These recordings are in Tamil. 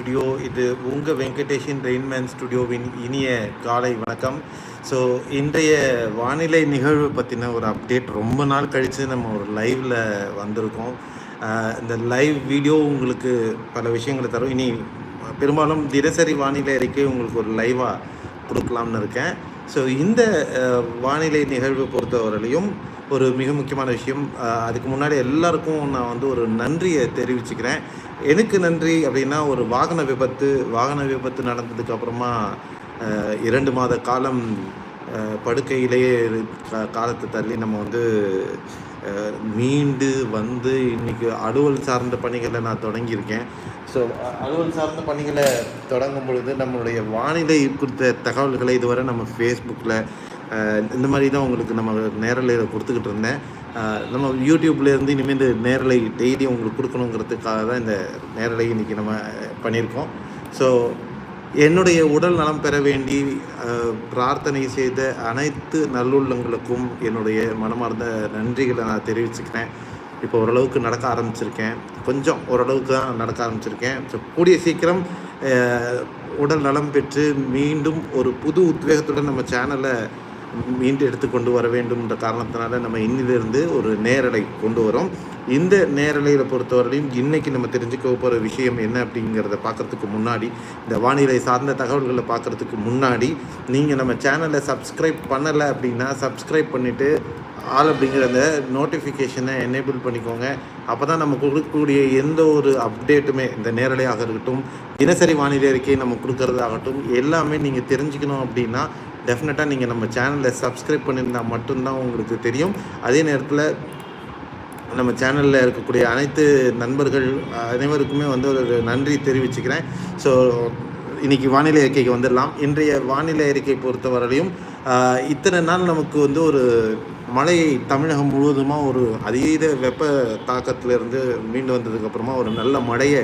ஸ்டுடியோ இது உங்கள் வெங்கடேஷன் ரெயின்மேன் ஸ்டுடியோவின் இனிய காலை வணக்கம். ஸோ இன்றைய வானிலை நிகழ்வு பற்றின ஒரு அப்டேட் ரொம்ப நாள் கழித்து நம்ம ஒரு லைவில் வந்திருக்கோம். இந்த லைவ் வீடியோ உங்களுக்கு பல விஷயங்களை தரும். இனி பெரும்பாலும் தினசரி வானிலை அறிக்கை உங்களுக்கு ஒரு லைவாக கொடுக்கலாம்னு இருக்கேன். ஸோ இந்த வானிலை நிகழ்வு பொறுத்தவரையிலையும் ஒரு மிக முக்கியமான விஷயம். அதுக்கு முன்னாடி எல்லாருக்கும் நான் வந்து ஒரு நன்றியை தெரிவிச்சுக்கிறேன். எனக்கு நன்றி அப்படின்னா ஒரு வாகன விபத்து வாகன விபத்து நடந்ததுக்கு அப்புறமா இரண்டு மாத காலம் படுக்கையிலேயே காலத்தை தள்ளி நம்ம வந்து மீண்டு வந்து இன்றைக்கி அலுவல் சார்ந்த பணிகளை நான் தொடங்கியிருக்கேன். ஸோ அலுவல் சார்ந்த பணிகளை தொடங்கும் பொழுது நம்மளுடைய வானிலை குறித்த தகவல்களை இதுவரை நம்ம ஃபேஸ்புக்கில் இந்த மாதிரி தான் உங்களுக்கு நம்ம நேரலையில் கொடுத்துக்கிட்டு இருந்தேன். நம்ம யூடியூப்லேருந்து இனிமேல் இந்த நேரலை டெய்லி உங்களுக்கு கொடுக்கணுங்கிறதுக்காக தான் இந்த நேரலை இன்றைக்கி நம்ம பண்ணியிருக்கோம். ஸோ என்னுடைய உடல் நலம் பெற வேண்டி பிரார்த்தனை செய்த அனைத்து நல்லுள்ளங்களுக்கும் என்னுடைய மனமார்ந்த நன்றிகளை நான் தெரிவிச்சுக்கிறேன். இப்போ ஓரளவுக்கு நடக்க ஆரம்பிச்சிருக்கேன். கொஞ்சம் ஓரளவுக்கு தான் நடக்க ஆரம்பிச்சிருக்கேன். ஸோ கூடிய சீக்கிரம் உடல் நலம் பெற்று மீண்டும் ஒரு புது உத்வேகத்துடன் நம்ம சேனலை மீண்டு எடுத்து கொண்டு வர வேண்டும் என்ற காரணத்தினால நம்ம இன்னிலிருந்து ஒரு நேரலை கொண்டு வரோம். இந்த நேரலையில் பொறுத்தவரையிலும் இன்னைக்கு நம்ம தெரிஞ்சுக்க போகிற விஷயம் என்ன அப்படிங்கிறத பார்க்குறதுக்கு முன்னாடி இந்த வானிலை சார்ந்த தகவல்களை பார்க்கறதுக்கு முன்னாடி நீங்கள் நம்ம சேனலை சப்ஸ்கிரைப் பண்ணலை அப்படின்னா சப்ஸ்கிரைப் பண்ணிவிட்டு ஆல் அப்படிங்கிற அந்த நோட்டிஃபிகேஷனை எனேபிள் பண்ணிக்கோங்க. அப்போ தான் நம்ம கொடுக்கக்கூடிய எந்த ஒரு அப்டேட்டுமே இந்த நேரலையாக இருக்கட்டும் தினசரி வானிலை அறிக்கை நம்ம கொடுக்கறதாகட்டும் எல்லாமே நீங்கள் தெரிஞ்சுக்கணும் அப்படின்னா டெஃபினட்டாக நீங்கள் நம்ம சேனலை சப்ஸ்கிரைப் பண்ணியிருந்தால் மட்டும்தான் உங்களுக்கு தெரியும். அதே நேரத்தில் நம்ம சேனலில் இருக்கக்கூடிய அனைத்து நண்பர்கள் அனைவருக்குமே வந்து ஒரு நன்றி தெரிவிச்சுக்கிறேன். ஸோ இன்னைக்கு வானிலை அறிக்கைக்கு வந்துடலாம். இன்றைய வானிலை அறிக்கை பொறுத்தவரையிலும் இத்தனை நாள் நமக்கு வந்து ஒரு மழை தமிழகம் முழுவதுமாக ஒரு அதீத வெப்ப தாக்கத்திலிருந்து மீண்டு வந்ததுக்கப்புறமா ஒரு நல்ல மழையை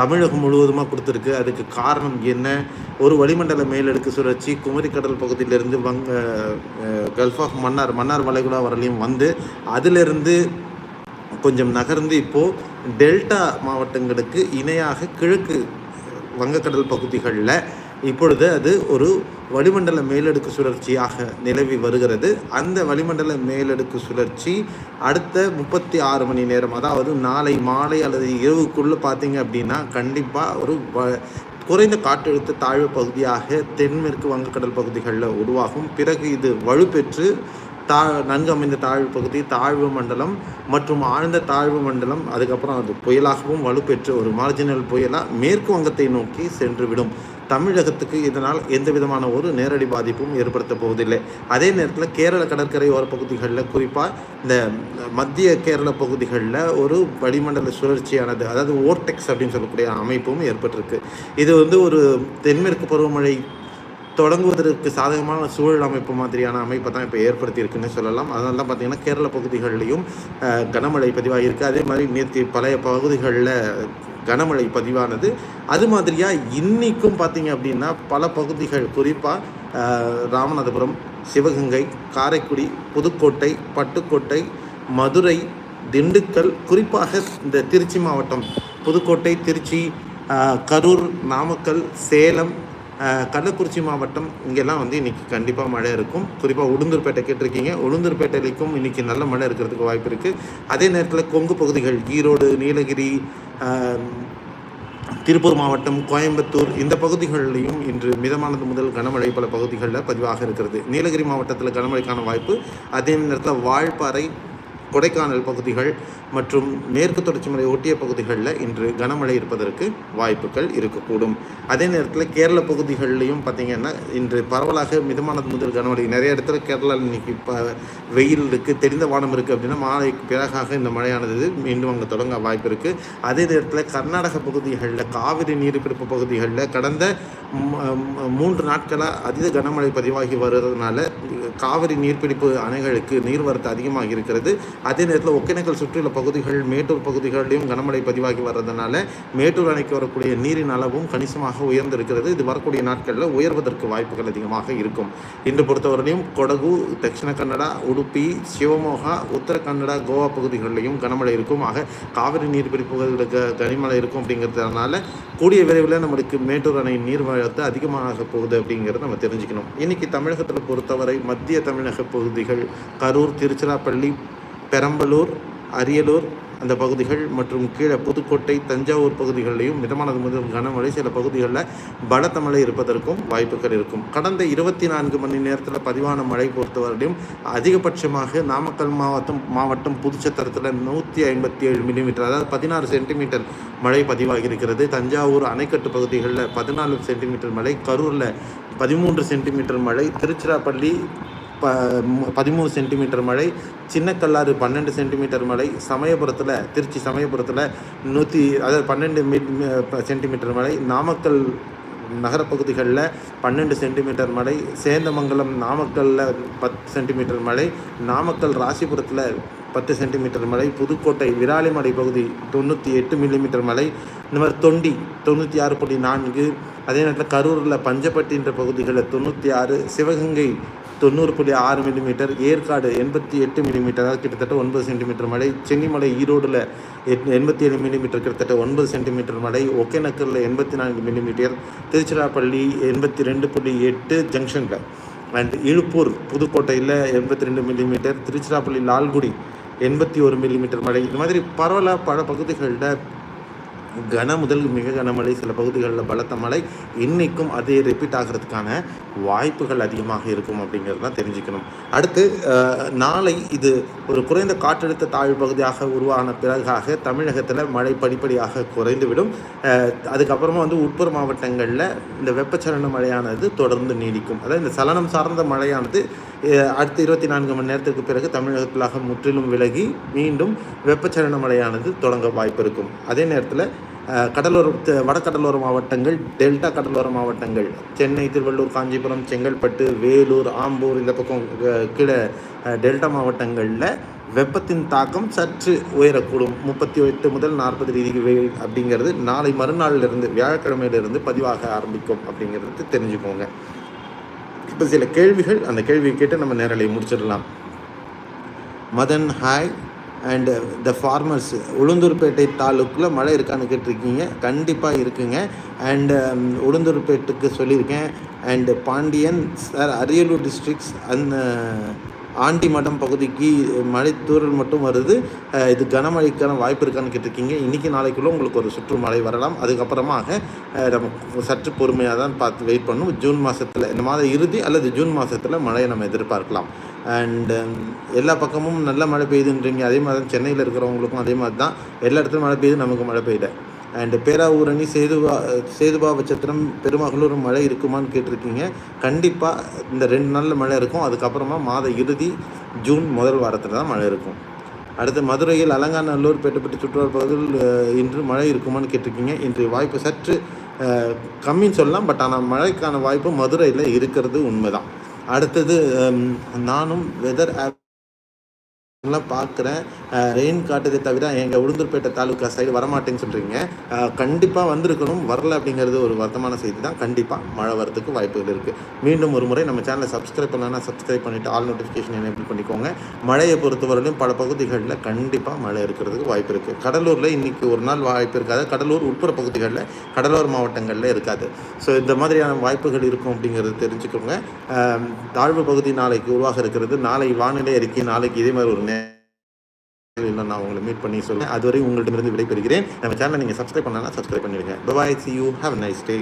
தமிழகம் முழுவதுமாக கொடுத்துருக்கு. அதுக்கு காரணம் என்ன? ஒரு வளிமண்டல மேலடுக்கு சுழற்சி குமரிக்கடல் பகுதியிலிருந்து வங்க கல்ஃப் ஆஃப் மன்னார் மன்னார் வளைகுடா வரலையும் வந்து அதிலிருந்து கொஞ்சம் நகர்ந்து இப்போது டெல்டா மாவட்டங்களுக்கு இணையாக கிழக்கு வங்கக்கடல் பகுதிகளில் இப்பொழுது அது ஒரு வளிமண்டல மேலடுக்கு சுழற்சியாக நிலவி வருகிறது. அந்த வளிமண்டல மேலடுக்கு சுழற்சி அடுத்த முப்பத்தி ஆறு மணி நேரம் அதாவது நாளை மாலை அல்லது இரவுக்குள்ளே பார்த்தீங்க அப்படின்னா கண்டிப்பாக ஒரு வ குறைந்த காற்றழுத்த தாழ்வு பகுதியாக தென்மேற்கு வங்கக்கடல் பகுதிகளில் உருவாகும். பிறகு இது வலுப்பெற்று தா நன்கு அமைந்த தாழ்வு பகுதி தாழ்வு மண்டலம் மற்றும் ஆழ்ந்த தாழ்வு மண்டலம். அதுக்கப்புறம் அது புயலாகவும் வலுப்பெற்று ஒரு மார்ஜினல் புயலாக மேற்கு வங்கத்தை நோக்கி சென்றுவிடும். தமிழகத்துக்கு இதனால் எந்த விதமான ஒரு நேரடி பாதிப்பும் ஏற்படுத்த போவதில்லை. அதே நேரத்தில் கேரள கடற்கரை ஓர பகுதிகளில் குறிப்பாக இந்த மத்திய கேரள பகுதிகளில் ஒரு வளிமண்டல சுழற்சியானது அதாவது ஓர்டெக்ஸ் அப்படின்னு சொல்லக்கூடிய அமைப்பும் ஏற்பட்டிருக்கு. இது வந்து ஒரு தென்மேற்கு பருவமழை தொடங்குவதற்கு சாதகமான சூழல் அமைப்பு மாதிரியான அமைப்பை தான் இப்போ ஏற்படுத்தியிருக்குன்னு சொல்லலாம். அதனால தான் பார்த்தீங்கன்னா கேரள பகுதிகளிலையும் கனமழை கனமழை பதிவாகியிருக்கு அதே மாதிரி நேற்று பழைய பகுதிகளில் கனமழை பதிவானது. அது மாதிரியாக இன்றைக்கும் பார்த்தீங்க அப்படின்னா பல பகுதிகள் குறிப்பாக ராமநாதபுரம் சிவகங்கை காரைக்குடி புதுக்கோட்டை பட்டுக்கோட்டை மதுரை திண்டுக்கல் குறிப்பாக இந்த திருச்சி மாவட்டம். புதுக்கோட்டை திருச்சி கரூர் நாமக்கல் சேலம் கள்ளக்குறிச்சி மாவட்டம் இங்கெல்லாம் வந்து இன்றைக்கி கண்டிப்பாக மழை இருக்கும். குறிப்பாக உளுந்தூர்பேட்டை கேட்டிருக்கீங்க. உளுந்தூர்பேட்டைக்கும் இன்னைக்கு நல்ல மழை இருக்கிறதுக்கு வாய்ப்பு இருக்குது அதே நேரத்தில் கொங்கு பகுதிகள் ஈரோடு நீலகிரி திருப்பூர் மாவட்டம் கோயம்புத்தூர் இந்த பகுதிகளிலையும் இன்று மிதமானது முதல் கனமழை பல பகுதிகளில் பதிவாக இருக்கிறது. நீலகிரி மாவட்டத்தில் கனமழைக்கான வாய்ப்பு. அதே நேரத்தில் வால்பாறை கொடைக்கானல் பகுதிகள் மற்றும் மேற்கு தொடர்ச்சி மலை ஒட்டிய பகுதிகளில் இன்று கனமழை இருப்பதற்கு வாய்ப்புகள் இருக்கக்கூடும். அதே நேரத்தில் கேரள பகுதிகளிலையும் பார்த்தீங்கன்னா இன்று பரவலாக மிதமானது முதல் கனமழை. நிறைய இடத்துல கேரளாவில் இன்னைக்கு இப்போ வெயில் இருக்குது தெரிந்த வானம் இருக்குது அப்படின்னா மாலைக்கு பிறகாக இந்த மழையானது மீண்டும் அங்கே தொடங்க வாய்ப்பு இருக்குது அதே நேரத்தில் கர்நாடக பகுதிகளில் காவிரி நீர்பிடிப்பு பகுதிகளில் கடந்த மூன்று நாட்களாக அதிக கனமழை பதிவாகி வருவதனால காவிரி நீர்பிடிப்பு அணைகளுக்கு நீர்வரத்து அதிகமாக இருக்கிறது. அதே நேரத்தில் ஒகேனக்கல் சுற்றியுள்ள பகுதிகள் மேட்டூர் பகுதிகளிலும் கனமழை பதிவாகி வர்றதுனால மேட்டூர் அணைக்கு வரக்கூடிய நீரின் அளவும் கணிசமாக உயர்ந்திருக்கிறது. இது வரக்கூடிய நாட்களில் உயர்வதற்கு வாய்ப்புகள் அதிகமாக இருக்கும். இன்று பொறுத்தவரையிலும் கொடகு தட்சிண கன்னடா உடுப்பி சிவமோகா உத்தர கன்னடா கோவா பகுதிகளிலையும் கனமழை இருக்கும். ஆக காவிரி நீர்பிடிப்புகளுக்கு கனிமழை இருக்கும் அப்படிங்கிறதுனால கூடிய விரைவில் நம்மளுக்கு மேட்டூர் அணை நீர்வரத்து அதிகமாக போகுது அப்படிங்கிறத நம்ம தெரிஞ்சுக்கணும். இன்னைக்கு தமிழகத்தில் பொறுத்தவரை மத்திய மத்திய தமிழக பகுதிகள் கரூர் திருச்சிராப்பள்ளி பெரம்பலூர் அரியலூர் அந்த பகுதிகள் மற்றும் கீழே புதுக்கோட்டை தஞ்சாவூர் பகுதிகளிலையும் மிதமானது முதல் கனமழை சில பகுதிகளில் பலத்த மழை இருப்பதற்கும் வாய்ப்புகள் இருக்கும். கடந்த இருபத்தி நான்கு மணி நேரத்தில் பதிவான மழை பொறுத்தவரையிலும் அதிகபட்சமாக நாமக்கல் மாவட்டம் மாவட்டம் புதுச்சத்திரத்தில் நூற்றி ஐம்பத்தி ஏழு மில்லிமீட்டர் அதாவது பதினாறு சென்டிமீட்டர் மழை பதிவாகி இருக்கிறது தஞ்சாவூர் அணைக்கட்டு பகுதிகளில் பதினாலு சென்டிமீட்டர் மழை கரூரில் பதிமூன்று சென்டிமீட்டர் மழை திருச்சிராப்பள்ளி ப பதிமூணு சென்டிமீட்டர் மழை சின்ன கல்லாறு பன்னெண்டு சென்டிமீட்டர் மழை சமயபுரத்தில் திருச்சி சமயபுரத்தில் நூற்றி அதாவது பன்னெண்டு மீ சென்டிமீட்டர் மழை நாமக்கல் நகரப்பகுதிகளில் பன்னெண்டு சென்டிமீட்டர் மழை சேந்தமங்கலம் நாமக்கல்லில் பத்து சென்டிமீட்டர் மழை நாமக்கல் ராசிபுரத்தில் பத்து சென்டிமீட்டர் மழை புதுக்கோட்டை விராலிமலை பகுதி தொண்ணூற்றி எட்டு மில்லிமீட்டர் மழை இந்த மாதிரி தொண்டி தொண்ணூற்றி ஆறு புள்ளி நான்கு அதே நேரத்தில் கரூரில் பஞ்சப்பட்டின்ற பகுதிகளில் தொண்ணூற்றி ஆறு சிவகங்கை தொண்ணூறு புள்ளி ஆறு மில்லிமீட்டர் ஏற்காடு எண்பத்தி எட்டு மில்லிமீட்டர் அதாவது கிட்டத்தட்ட ஒன்பது சென்டிமீட்டர் மழை சென்னிமலை ஈரோடில் எண்பத்தி ஏழு மில்லிமீட்டர் கிட்டத்தட்ட ஒன்பது சென்டிமீட்டர் மழை ஒகேனக்கரில் எண்பத்தி நான்கு மில்லிமீட்டர் திருச்சிராப்பள்ளி எண்பத்தி ரெண்டு புள்ளி எட்டு ஜங்ஷனில் அண்ட் இழுப்பூர் புதுக்கோட்டையில் எண்பத்தி ரெண்டு மில்லிமீட்டர் திருச்சிராப்பள்ளி லால்குடி எண்பத்தி ஒரு மில்லிமீட்டர் மழை இந்த மாதிரி பரவலாக பல பகுதிகளில் கன முதல் மிக கனமழை சில பகுதிகளில் பலத்த மழை இன்றைக்கும் அதே ரிப்பீட் ஆகிறதுக்கான வாய்ப்புகள் அதிகமாக இருக்கும் அப்படிங்கிறது தான் தெரிஞ்சுக்கணும். அடுத்து நாளை இது ஒரு குறைந்த காற்றழுத்த தாழ்வு பகுதியாக உருவான பிறகாக தமிழகத்தில் மழை படிப்படியாக குறைந்துவிடும். அதுக்கப்புறமா வந்து உட்புற மாவட்டங்களில் இந்த வெப்பச்சலன மழையானது தொடர்ந்து நீடிக்கும். அதாவது இந்த சலனம் சார்ந்த மழையானது அடுத்த இருபத்தி நான்கு மணி நேரத்திற்கு பிறகு தமிழகத்திலாக முற்றிலும் விலகி மீண்டும் வெப்பச்சலன மழையானது தொடங்க வாய்ப்பு இருக்கும். அதே நேரத்தில் கடலோர வடகடலோர மாவட்டங்கள் டெல்டா கடலோர மாவட்டங்கள் சென்னை திருவள்ளூர் காஞ்சிபுரம் செங்கல்பட்டு வேலூர் ஆம்பூர் இந்த பக்கம் கீழே டெல்டா மாவட்டங்களில் வெப்பத்தின் தாக்கம் சற்று உயரக்கூடும். முப்பத்தி எட்டு முதல் நாற்பது டிகிரி வெயில் அப்படிங்கிறது நாளை மறுநாளிலிருந்து வியாழக்கிழமையிலிருந்து பதிவாக ஆரம்பிக்கும் அப்படிங்கிறது தெரிஞ்சுக்கோங்க. இப்போ சில கேள்விகள் அந்த கேள்வியை கேட்டு நம்ம நேரலையை முடிச்சிடலாம். Madan hi and the farmers Ulundurpet தாலுக்கில் மழை இருக்கான்னு கேட்டிருக்கீங்க. கண்டிப்பாக இருக்குங்க. அண்டு um, உளுந்தூர்பேட்டுக்கு சொல்லியிருக்கேன். And Pandiyan sir Ariyalur districts அந்த ஆண்டிமடம் பகுதிக்கு மழை தூரல் மட்டும் வருது. இது கனமழைக்கான வாய்ப்பு இருக்கான்னு கேட்டிருக்கீங்க. இன்றைக்கி நாளைக்குள்ளே உங்களுக்கு ஒரு சுற்று மழை வரலாம். அதுக்கப்புறமாக நம்ம சற்று பொறுமையாக தான் பார்த்து வெயிட் பண்ணும். ஜூன் மாதத்தில் இந்த மாத இறுதி அல்லது ஜூன் மாதத்தில் மழையை நம்ம எதிர்பார்க்கலாம். அண்டு um, எல்லா பக்கமும் நல்ல மழை பெய்யுதுன்றீங்க. அதே மாதிரி தான் சென்னையில் இருக்கிறவங்களுக்கும் அதே மாதிரி தான். எல்லா இடத்துலையும் மழை பெய்யுது நமக்கு மழை பெய்யுது அண்டு பேராவூரணி சேதுபா சேதுபாவச்சத்திரம் பெருமகளூர் மழை இருக்குமான்னு கேட்டிருக்கீங்க. கண்டிப்பாக இந்த ரெண்டு நாளில் மழை இருக்கும். அதுக்கப்புறமா மாத இறுதி ஜூன் முதல் வாரத்தில் தான் மழை இருக்கும். அடுத்து மதுரையில் அலங்காநல்லூர் பெட்டுப்பட்டு சுற்றுலா பகுதியில் இன்று மழை இருக்குமான்னு கேட்டிருக்கீங்க. இன்றைய வாய்ப்பு சற்று கம்மின்னு சொல்லலாம். பட் ஆனால் மழைக்கான வாய்ப்பு மதுரையில் இருக்கிறது உண்மைதான். அடுத்தது நானும் வெதர் ஆப் எல்லாம் பார்க்குறேன் ரெயின் காட்டுதே தவிர எங்கள் உளுந்தூர்பேட்டை தாலுக்கா சைடு வரமாட்டேன்னு சொல்கிறீங்க கண்டிப்பாக வந்திருக்கணும். வரல அப்படிங்கிறது ஒரு வருத்தமான செய்தி தான். கண்டிப்பாக மழை வரதுக்கு வாய்ப்புகள் இருக்குது மீண்டும் ஒரு முறை நம்ம சேனலை சப்ஸ்கிரைப் பண்ணலன்னா சப்ஸ்கிரைப் பண்ணிவிட்டு ஆல் நோட்டிஃபிகேஷன் எனேபிள் பண்ணிக்கோங்க. மழையை பொறுத்தவரையிலும் பல பகுதிகளில் கண்டிப்பாக மழை இருக்கிறதுக்கு வாய்ப்பு இருக்குது கடலூரில் இன்றைக்கி ஒரு நாள் வாய்ப்பு இருக்காது. கடலூர் உட்புற பகுதிகளில் கடலோர மாவட்டங்களில் இருக்காது. ஸோ இந்த மாதிரியான வாய்ப்புகள் இருக்கும் அப்படிங்கிறது தெரிஞ்சுக்கோங்க. தாழ்வு பகுதி நாளைக்கு உருவாக இருக்கிறது. நாளை வானிலை அறிக்கை நாளைக்கு இதே மாதிரி ஒரு இல்லை நான் உங்களை மீட் பண்ணி சொல்லுவேன் அதுவரை உங்களிடமிருந்து விடைபெறுகிறேன். நம்ம சேனலை நீங்கள் சப்ஸ்கிரைப் பண்ணலாம் சப்ஸ்கிரைப் பண்ணிடுங்க. Bye see you have nice day